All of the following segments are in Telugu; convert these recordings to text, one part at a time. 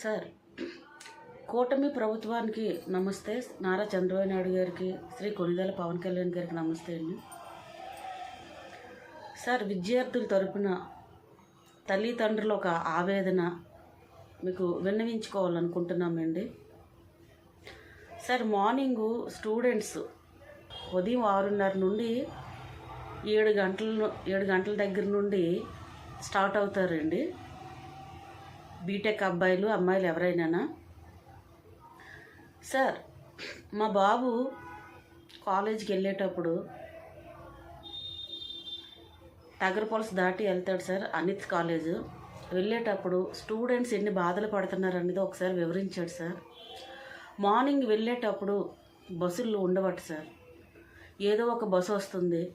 సార్ కూటమి ప్రభుత్వానికి నమస్తే. నారా చంద్రబాబు నాయుడు గారికి శ్రీ కొనిదెల పవన్ కళ్యాణ్ గారికి నమస్తే అండి. సార్ విద్యార్థుల తరపున తల్లిదండ్రుల ఒక ఆవేదన మీకు విన్నవించుకోవాలనుకుంటున్నామండి. సార్ మార్నింగు స్టూడెంట్స్ ఉదయం ఆరున్నర నుండి ఏడు గంటల ఏడు గంటల దగ్గర నుండి స్టార్ట్ అవుతారండి. బీటెక్ అబ్బాయిలు అమ్మాయిలు ఎవరైనా సార్ మా బాబు కాలేజీకి వెళ్ళేటప్పుడు టగర్పాల్స్ దాటి వెళ్తాడు సార్ అనిత్ కాలేజ్. వెళ్ళేటప్పుడు స్టూడెంట్స్ ఎన్ని బాధలు పడుతున్నారు అనేది ఒకసారి వివరించాడు సార్. మార్నింగ్ వెళ్ళేటప్పుడు బస్సులు ఉండవట సార్. ఏదో ఒక బస్సు వస్తుంది.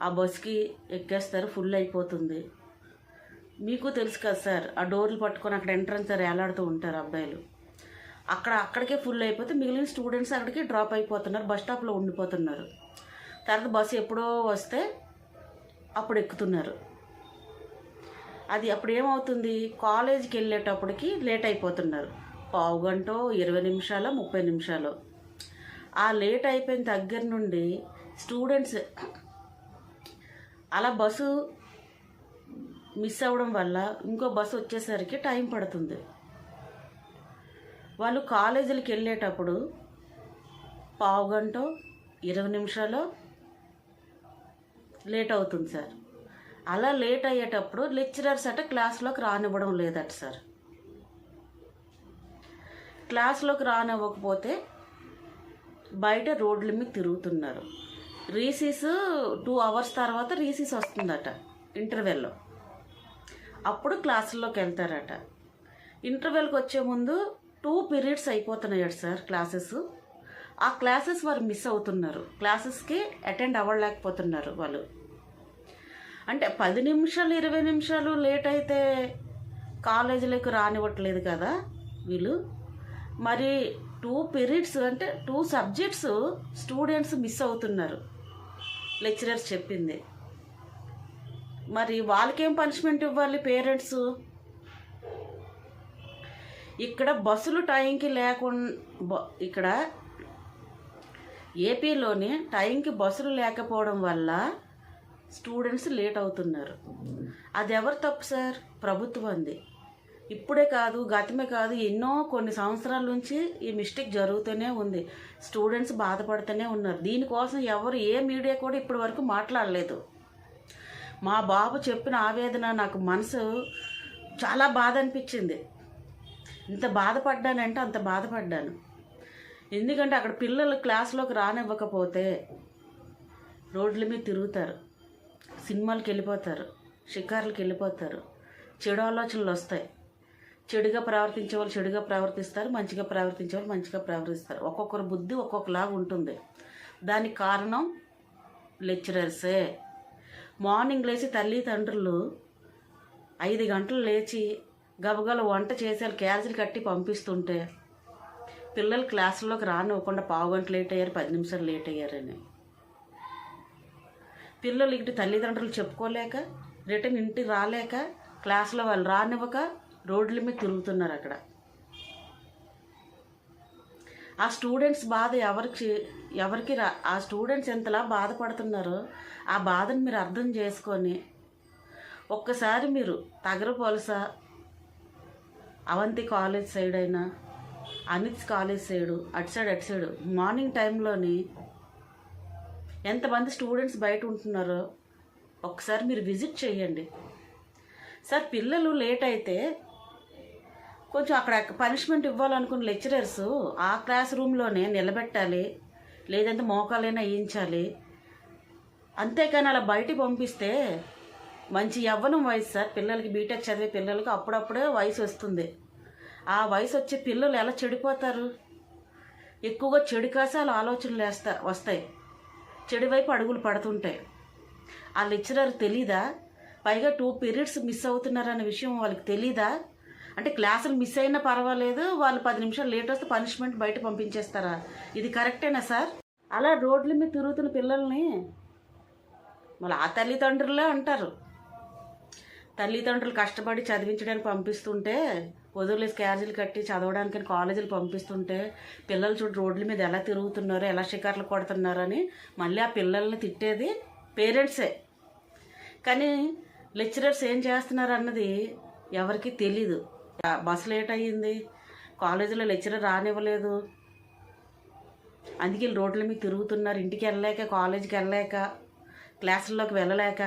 ఆ బస్సుకి ఎక్కేస్తారు ఫుల్ అయిపోతుంది. మీకు తెలుసు కదా సార్ ఆ డోర్లు పట్టుకొని అక్కడ ఎంట్రన్స్ వేలాడుతూ ఉంటారు అబ్బాయిలు. అక్కడ అక్కడికే ఫుల్ అయిపోతే మిగిలిన స్టూడెంట్స్ అక్కడికి డ్రాప్ అయిపోతున్నారు బస్ స్టాప్లో ఉండిపోతున్నారు. తర్వాత బస్సు ఎప్పుడో వస్తే అప్పుడు ఎక్కుతున్నారు. అది అప్పుడు ఏమవుతుంది? కాలేజీకి వెళ్ళేటప్పటికి లేట్ అయిపోతున్నారు. పావు గంట ఇరవై నిమిషాలు ముప్పై నిమిషాలు. ఆ లేట్ అయిపోయిన దగ్గర నుండి స్టూడెంట్స్ అలా బస్సు మిస్ అవ్వడం వల్ల ఇంకో బస్సు వచ్చేసరికి టైం పడుతుంది. వాళ్ళు కాలేజీలకు వెళ్ళేటప్పుడు పావు గంట ఇరవై నిమిషాలు లేట్ అవుతుంది సార్. అలా లేట్ అయ్యేటప్పుడు లెక్చరర్స్ అట క్లాస్లోకి రానివ్వడం లేదట సార్. క్లాస్లోకి రానివ్వకపోతే బయట రోడ్ల మీద తిరుగుతున్నారు. రీసీస్ టూ అవర్స్ తర్వాత రీసీస్ వస్తుందట ఇంటర్వెల్లో. అప్పుడు క్లాసుల్లోకి వెళ్తారట ఇంటర్వెల్కి వచ్చే ముందు టూ పీరియడ్స్ అయిపోతున్నాయట సార్ క్లాసెస్. ఆ క్లాసెస్ వారు మిస్ అవుతున్నారు. క్లాసెస్కి అటెండ్ అవ్వలేకపోతున్నారు వాళ్ళు. అంటే పది నిమిషాలు ఇరవై నిమిషాలు లేట్ అయితే కాలేజీలకు రానివ్వట్లేదు కదా వీళ్ళు. మరి టూ పీరియడ్స్ అంటే టూ సబ్జెక్ట్స్ స్టూడెంట్స్ మిస్ అవుతున్నారు. లెక్చరర్స్ చెప్పింది. మరి వాళ్ళకేం పనిష్మెంట్ ఇవ్వాలి పేరెంట్స్ ఇక్కడ బస్సులు టైంకి లేకుండా ఇక్కడ ఏపీలోని టైంకి బస్సులు లేకపోవడం వల్ల స్టూడెంట్స్ లేట్ అవుతున్నారు. అది ఎవరు తప్పు సార్? ప్రభుత్వంది ఇప్పుడే కాదు గతమే కాదు ఎన్నో కొన్ని సంవత్సరాల నుంచి ఈ మిస్టేక్ జరుగుతూనే ఉంది. స్టూడెంట్స్ బాధపడుతూనే ఉన్నారు. దీనికోసం ఎవరు ఏ మీడియా కూడా ఇప్పటి వరకు మాట్లాడలేదు. మా బాబు చెప్పిన ఆవేదన నాకు మనసు చాలా బాధ అనిపించింది. ఇంత బాధపడ్డానంటే అంత బాధపడ్డాను. ఎందుకంటే అక్కడ పిల్లలు క్లాస్లోకి రానివ్వకపోతే రోడ్ల మీద తిరుగుతారు సినిమాలకు వెళ్ళిపోతారు షికార్లకు వెళ్ళిపోతారు చెడు ఆలోచనలు వస్తాయి. చెడుగా ప్రవర్తించే వాళ్ళు చెడుగా ప్రవర్తిస్తారు మంచిగా ప్రవర్తించే వాళ్ళు మంచిగా ప్రవర్తిస్తారు. ఒక్కొక్కరు బుద్ధి ఒక్కొక్కలాగా ఉంటుంది. దానికి కారణం లెక్చరర్సే. మార్నింగ్ లేచి తల్లిదండ్రులు ఐదు గంటలు లేచి గబగల వంట చేసి వాళ్ళు కట్టి పంపిస్తుంటే పిల్లలు క్లాసుల్లోకి రానివ్వకుండా పావు గంట లేట్ అయ్యారు పది నిమిషాలు లేట్ అయ్యారని. పిల్లలు ఇటు తల్లిదండ్రులు చెప్పుకోలేక రిటర్న్ ఇంటికి రాలేక క్లాసులో వాళ్ళు రానివ్వక రోడ్ల మీద తిరుగుతున్నారు అక్కడ. ఆ స్టూడెంట్స్ బాధ ఎవరికి ఎవరికి రా ఆ స్టూడెంట్స్ ఎంతలా బాధపడుతున్నారో ఆ బాధను మీరు అర్థం చేసుకొని ఒక్కసారి మీరు తగరపొలస అవంతి కాలేజ్ సైడ్ అయినా అనిత్స్ కాలేజ్ సైడు అటు సైడ్ అటు సైడు మార్నింగ్ టైంలోని ఎంతమంది స్టూడెంట్స్ బయట ఉంటున్నారో ఒకసారి మీరు విజిట్ చేయండి. సార్ పిల్లలు లేట్ అయితే కొంచెం అక్కడ పనిష్మెంట్ ఇవ్వాలనుకున్న లెక్చరర్స్ ఆ క్లాస్ రూమ్లోనే నిలబెట్టాలి లేదంటే మోకాలైనా వేయించాలి అంతేకాని అలా బయటికి పంపిస్తే మంచి యవ్వనం వయసు సార్. పిల్లలకి బీటెక్ చదివే పిల్లలకి అప్పుడప్పుడే వయసు వస్తుంది. ఆ వయసు వచ్చే పిల్లలు ఎలా చెడిపోతారు? ఎక్కువగా చెడు కాసాలు ఆలోచనలు వేస్తా వస్తాయి. చెడు వైపు అడుగులు పడుతుంటాయి. ఆ లెక్చరర్ తెలీదా? పైగా టూ పీరియడ్స్ మిస్ అవుతున్నారన్న విషయం వాళ్ళకి తెలీదా? అంటే క్లాసులు మిస్ అయినా పర్వాలేదు వాళ్ళు పది నిమిషాలు లేట్ వస్తే పనిష్మెంట్ బయట పంపించేస్తారా? ఇది కరెక్టేనా సార్? అలా రోడ్ల మీద తిరుగుతున్న పిల్లల్ని మళ్ళీ ఆ తల్లిదండ్రులే అంటారు. తల్లిదండ్రులు కష్టపడి చదివించడానికి పంపిస్తుంటే వదిలేసి క్యాజులు కట్టి చదవడానికి కాలేజీలు పంపిస్తుంటే పిల్లలు చూడు రోడ్ల మీద ఎలా తిరుగుతున్నారో ఎలా షికార్లు కొడుతున్నారని మళ్ళీ ఆ పిల్లల్ని తిట్టేది పేరెంట్సే. కానీ లెక్చరర్స్ ఏం చేస్తున్నారు అన్నది ఎవరికి తెలీదు. బస్సు లేట్ అయ్యింది కాలేజీలో లెక్చరర్ రానివ్వలేదు. అందుకే రోడ్ల మీద తిరుగుతున్నారు. ఇంటికి వెళ్ళలేక కాలేజీకి వెళ్ళలేక క్లాసుల్లోకి వెళ్ళలేక.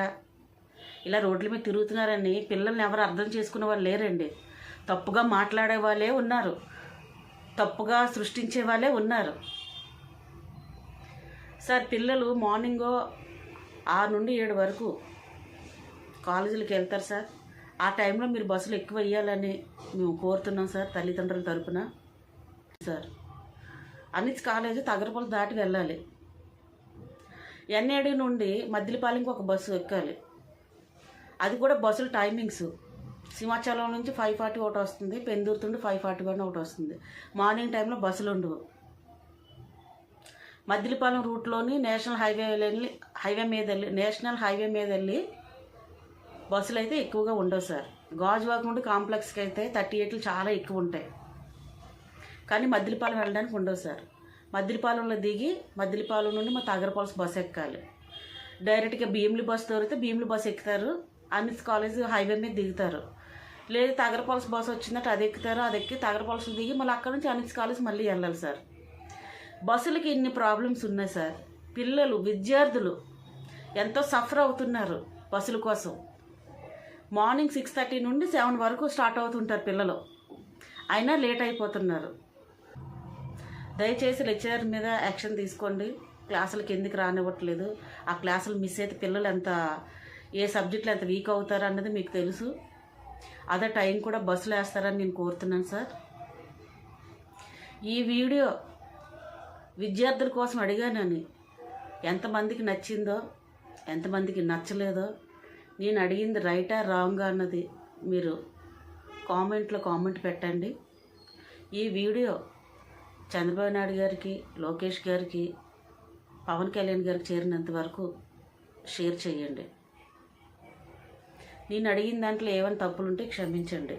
ఇలా రోడ్ల మీద తిరుగుతున్నారని పిల్లల్ని ఎవరు అర్థం చేసుకునే వాళ్ళు లేరండి. తప్పుగా మాట్లాడే వాళ్ళే ఉన్నారు. తప్పుగా సృష్టించే వాళ్ళే ఉన్నారు. సార్ పిల్లలు మార్నింగ్ ఆరు నుండి ఏడు వరకు కాలేజీలకు వెళ్తారు సార్. ఆ టైంలో మీరు బస్సులు ఎక్కువ వేయాలని మేము కోరుతున్నాం సార్ తల్లిదండ్రుల తరపున. సార్ అనిచ్ కాలేజీ తగరపల్లి దాటి వెళ్ళాలి. ఎన్ఏడి నుండి మద్దిలపాలెంకి ఒక బస్సు ఎక్కాలి. అది కూడా బస్సుల టైమింగ్స్. సింహాచలం నుంచి ఫైవ్ ఫార్టీ ఒకటి వస్తుంది పెందుర్తి ఫైవ్ ఫార్టీ వన్ ఒకటి వస్తుంది. మార్నింగ్ టైంలో బస్సులు ఉండవు. మద్దిలపాలెం రూట్లోని నేషనల్ హైవే వెళ్ళి హైవే మీద వెళ్ళి నేషనల్ హైవే మీద వెళ్ళి బస్సులు అయితే ఎక్కువగా ఉండవు సార్. గాజువాక నుండి కాంప్లెక్స్కి అయితే థర్టీ ఎయిట్లు చాలా ఎక్కువ ఉంటాయి కానీ మద్దిలపాలెం వెళ్ళడానికి ఉండవు సార్. మద్దిలపాలెంలో దిగి మద్దిలపాలెం నుండి మా తగరపాలెం బస్సు ఎక్కాలి. డైరెక్ట్గా భీమిలి బస్సు దొరికితే భీమిలి బస్సు ఎక్కుతారు. అనిస్ కాలేజ్ హైవే మీద దిగుతారు. లేదు తగరపాలెం బస్సు వచ్చిందంటే అది ఎక్కుతారు అది ఎక్కి తగరపాలెం దిగి మళ్ళీ అక్కడ నుంచి అనిస్ కాలేజ్ మళ్ళీ వెళ్ళాలి సార్. బస్సులకి ఇన్ని ప్రాబ్లమ్స్ ఉన్నాయి సార్. పిల్లలు విద్యార్థులు ఎంతో సఫర్ అవుతున్నారు బస్సుల కోసం. మార్నింగ్ సిక్స్ థర్టీ నుండి సెవెన్ వరకు స్టార్ట్ అవుతుంటారు పిల్లలు. అయినా లేట్ అయిపోతున్నారు. దయచేసి లెక్చరర్ మీద యాక్షన్ తీసుకోండి. క్లాసులకి ఎందుకు రానివ్వట్లేదు. ఆ క్లాసులు మిస్ అయితే పిల్లలు ఎంత ఏ సబ్జెక్టులు ఎంత వీక్ అవుతారు అన్నది మీకు తెలుసు. అదే టైం కూడా బస్సులు వేస్తారని నేను కోరుతున్నాను సార్. ఈ వీడియో విద్యార్థుల కోసం అడిగానని. ఎంతమందికి నచ్చిందో ఎంతమందికి నచ్చలేదో నేను అడిగింది రైటా రాంగా అన్నది మీరు కామెంట్లో కామెంట్ పెట్టండి. ఈ వీడియో చంద్రబాబు నాయుడు గారికి లోకేష్ గారికి పవన్ కళ్యాణ్ గారికి చేరినంత వరకు షేర్ చేయండి. నేను అడిగిన దాంట్లో ఏమైనా తప్పులుంటే క్షమించండి.